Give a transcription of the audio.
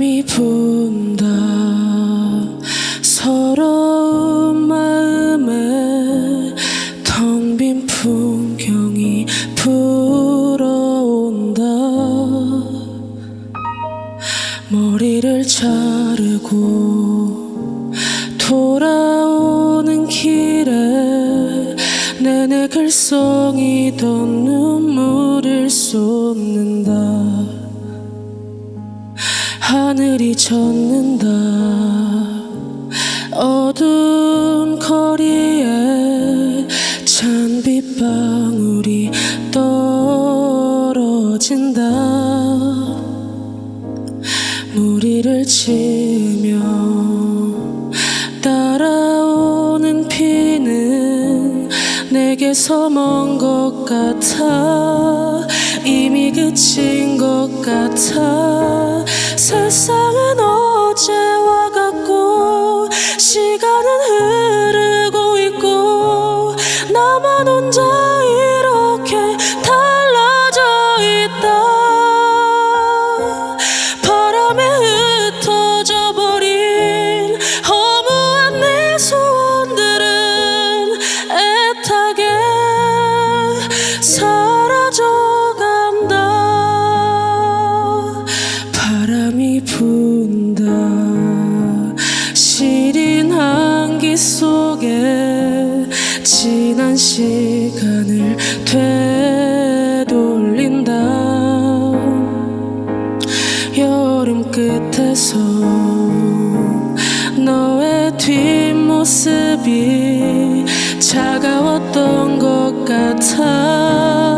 감히 본다. 서러운 마음에 텅 빈 풍경이 불어온다. 머리를 자르고 돌아오는 길에 내내 글썽이던 눈물을 쏟는다. 하늘이 젖는다. 어두운 거리에 찬 빗방울이 떨어진다. 무리를 지으며 내게서 먼 것 같아. 이미 그친 것 같아. 세상은 어제와 같고 시간은 흐르고 있고 나만 혼자 속에 지난 시간을 되돌린다. 여름 끝에서 너의 뒷모습이 차가웠던 것 같아.